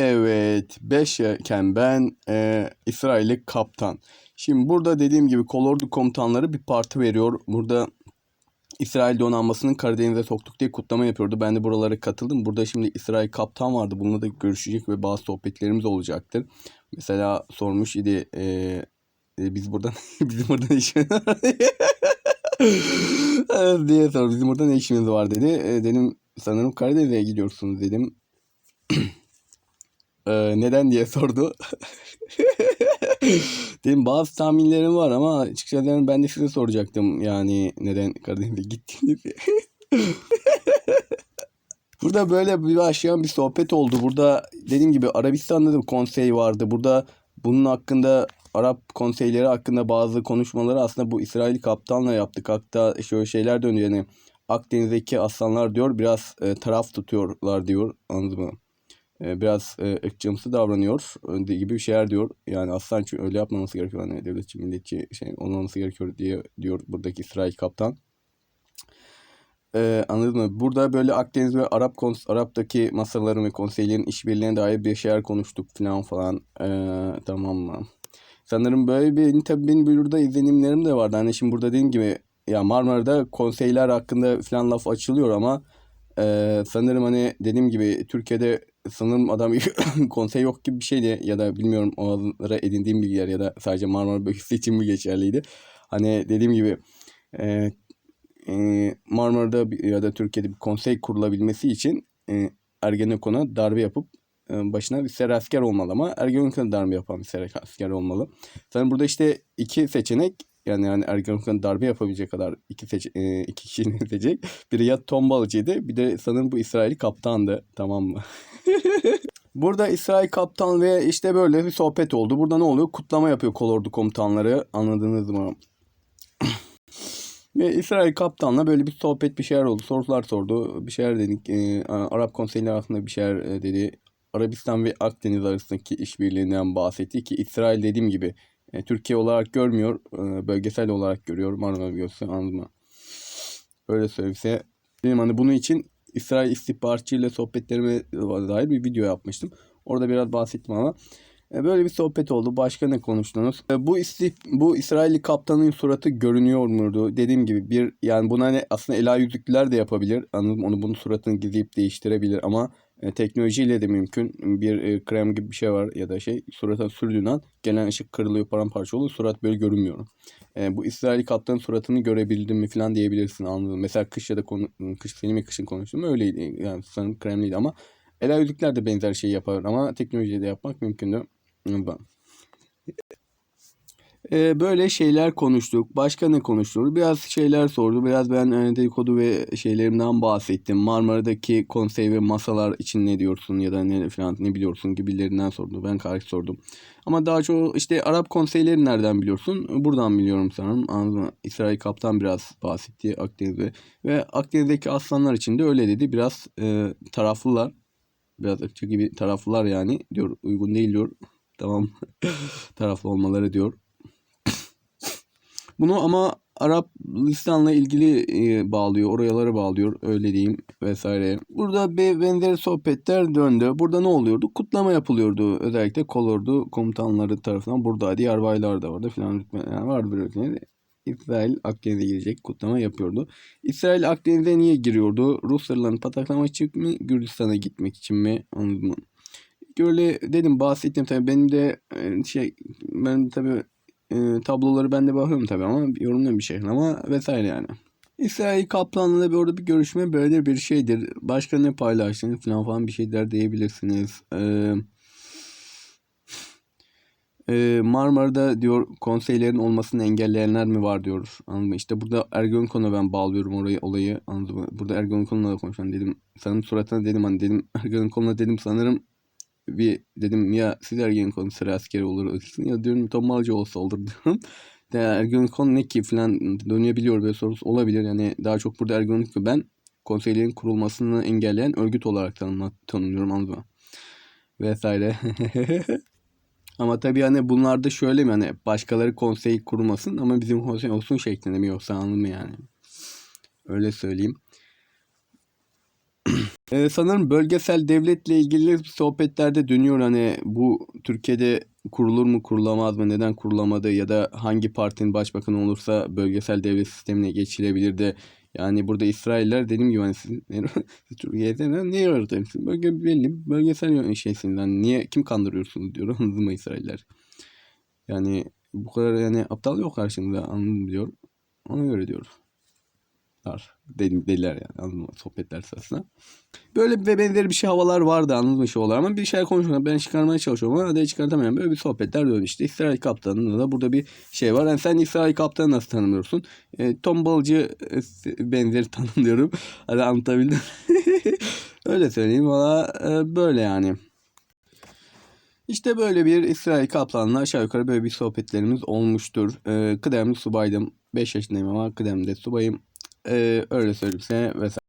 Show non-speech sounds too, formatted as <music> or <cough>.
Evet 5 iken ben e, İsrailli kaptan. Şimdi burada dediğim gibi kolordu komutanları bir parti veriyor. Burada İsrail donanmasının Karadeniz'e soktuk diye kutlama yapıyordu. Ben de buralara katıldım. Burada şimdi İsrail kaptan vardı. Bununla da görüşecek ve bazı sohbetlerimiz olacaktır. Mesela sormuş idi e, e, biz buradan <laughs> bizim burada ne işimiz var diye sordu. Bizim burada ne işimiz var dedi. E, dedim sanırım Karadeniz'e gidiyorsunuz dedim. <clears throat> E, neden diye sordu. <laughs> Dedim bazı tahminlerim var ama açıkçası ben de size soracaktım yani neden Karadeniz'e gittiğinizi. <laughs> Burada böyle bir başlayan bir sohbet oldu. Burada dediğim gibi Arabistan'da da bir konsey vardı. Burada bunun hakkında Arap konseyleri hakkında bazı konuşmaları aslında bu İsrail kaptanla yaptık. Hatta şöyle şeyler dönüyor yani Akdeniz'deki aslanlar diyor biraz e, taraf tutuyorlar diyor. Anladın mı? E, biraz e, ırkçımsı davranıyor e, gibi bir şeyler diyor. Yani aslan çünkü öyle yapmaması gerekiyor. Hani devletçi, milletçi şey olmaması gerekiyor diye diyor buradaki İsrail kaptan. E, anladın mı? Burada böyle Akdeniz ve Arap kons Arap'taki masaların ve konseylerin işbirliğine dair bir şeyler konuştuk falan falan. E, tamam mı? Sanırım böyle bir tabii benim burada izlenimlerim de vardı. Hani şimdi burada dediğim gibi ya Marmara'da konseyler hakkında falan laf açılıyor ama e, sanırım hani dediğim gibi Türkiye'de sanırım adam <laughs> konsey yok gibi bir şeydi ya da bilmiyorum onlara edindiğim bilgiler ya da sadece Marmara bölgesi için mi geçerliydi. Hani dediğim gibi e, e, Marmara'da ya da Türkiye'de bir konsey kurulabilmesi için e, Ergenekon'a darbe yapıp e, başına bir ser asker olmalı ama Ergenekon'a darbe yapan bir ser asker olmalı. Sanırım burada işte iki seçenek yani yani Ergenekon'a darbe yapabilecek kadar iki, seç, e, iki kişinin <laughs> seçecek. Biri ya tombalcıydı bir de sanırım bu İsrail'i kaptandı tamam mı? <laughs> Burada İsrail kaptan ve işte böyle bir sohbet oldu. Burada ne oluyor? Kutlama yapıyor kolordu komutanları. Anladınız mı? <clears throat> Ve İsrail kaptanla böyle bir sohbet bir şeyler oldu. Sorular sordu. Bir şeyler dedik. Ee, Arap konseyleri arasında bir şeyler e, dedi. Arabistan ve Akdeniz arasındaki işbirliğinden bahsetti ki İsrail dediğim gibi e, Türkiye olarak görmüyor. e, bölgesel olarak görüyor. Marmara bölgesi anladın mı? Öyle söylese. Benim hani bunun için İsrail istihbaratçı ile sohbetlerime dair bir video yapmıştım. Orada biraz bahsettim ama e, böyle bir sohbet oldu. Başka ne konuştunuz? E, Bu istih bu İsrailli kaptanın suratı görünüyor muydu? Dediğim gibi bir yani buna hani aslında ela yüzüklüler de yapabilir. Anladım onu bunun suratını gizleyip değiştirebilir ama e, teknolojiyle de mümkün. Bir e, krem gibi bir şey var ya da şey surata sürdüğün an gelen ışık kırılıyor paramparça oluyor. Surat böyle görünmüyor. E, bu İsrail kaptanın suratını görebildin mi falan diyebilirsin anladım. Mesela kış ya da konu, kış benim kışın konuştum öyleydi. Yani sanırım kremliydi ama ela yüzükler de benzer şeyi yapar ama teknolojiyle de yapmak mümkündü. Ee, böyle şeyler konuştuk. Başka ne konuştuk? Biraz şeyler sordu. Biraz ben e, dedikodu ve şeylerimden bahsettim. Marmara'daki konsey ve masalar için ne diyorsun ya da ne falan ne biliyorsun gibilerinden sordu. Ben karşı sordum. Ama daha çok işte Arap konseyleri nereden biliyorsun? Buradan biliyorum sanırım. Anladın? İsrail kaptan biraz bahsetti Akdeniz'de. Ve Akdeniz'deki aslanlar için de öyle dedi. Biraz e, taraflılar. Biraz ırkçı gibi taraflılar yani diyor. Uygun değil diyor. Tamam. <laughs> Taraflı olmaları diyor. Bunu ama Arabistan'la ilgili e, bağlıyor. Oralara bağlıyor. Öyle diyeyim vesaire. Burada bir benzeri sohbetler döndü. Burada ne oluyordu? Kutlama yapılıyordu. Özellikle kolordu komutanları tarafından. Burada diğer baylar da vardı filan rütbeler vardı böyle. İsrail Akdeniz'e girecek kutlama yapıyordu. İsrail Akdeniz'e niye giriyordu? Ruslarla pataklamak için mi? Gürcistan'a gitmek için mi? Anladın mı? Öyle dedim bahsettim tabii benim de e, şey ben tabii e, tabloları ben de bakıyorum tabii ama yorumluyorum bir şey ama vesaire yani. İsrail Kaplan'la da orada bir görüşme böyle bir şeydir. Başka ne paylaştınız falan falan bir şeyler diyebilirsiniz. Ee, e, Marmara'da diyor konseylerin olmasını engelleyenler mi var diyor. Anladın mı? İşte burada Ergenekon'a ben bağlıyorum orayı olayı. Anladın mı? Burada Ergenekon'la da konuşan dedim. Sanırım suratına dedim hani dedim <laughs> Ergenekon'la dedim sanırım bir dedim ya siz Ergenekon sıra askeri olur ya diyorum Tomarcı olsa olur diyorum. De Ergenekon ne ki falan dönebiliyor böyle sorusu olabilir. Yani daha çok burada Ergenekon ben konseylerin kurulmasını engelleyen örgüt olarak tanımla, tanımlıyorum anladın mı? Vesaire. <laughs> ama tabii hani bunlarda şöyle mi hani başkaları konsey kurmasın ama bizim konsey olsun şeklinde mi yoksa anladın mı yani? Öyle söyleyeyim. Ee, sanırım bölgesel devletle ilgili sohbetlerde dönüyor hani bu Türkiye'de kurulur mu kurulamaz mı neden kurulamadı ya da hangi partinin başbakanı olursa bölgesel devlet sistemine geçilebilir de yani burada İsrailler dediğim gibi hani <laughs> siz Türkiye'de ne, yaratırsınız? Bölge belli bölgesel şeysinden niye kim kandırıyorsunuz diyor <laughs> anladın mı İsrailler? Yani bu kadar yani aptal yok karşımda mı diyor. Ona göre diyor. Var. Deli, deliler yani anladın mı? Sohbetler sırasında. Böyle ve benzeri bir şey havalar vardı anladın mı şey olarak ama bir şeyler konuşmadan ben çıkarmaya çalışıyorum ama de çıkartamıyorum. Böyle bir sohbetler dönüyor işte. İsrail kaptanında da burada bir şey var. Yani sen İsrail kaptanı nasıl tanımlıyorsun? E, Tom Balcı e, benzeri <laughs> tanımlıyorum. Hadi anlatabildim. <laughs> Öyle söyleyeyim. Valla e, böyle yani. İşte böyle bir İsrail Kaplan'la aşağı yukarı böyle bir sohbetlerimiz olmuştur. Ee, kıdemli subaydım. 5 yaşındayım ama kıdemli subayım. Ee, öyle söyleyeyim size. Ve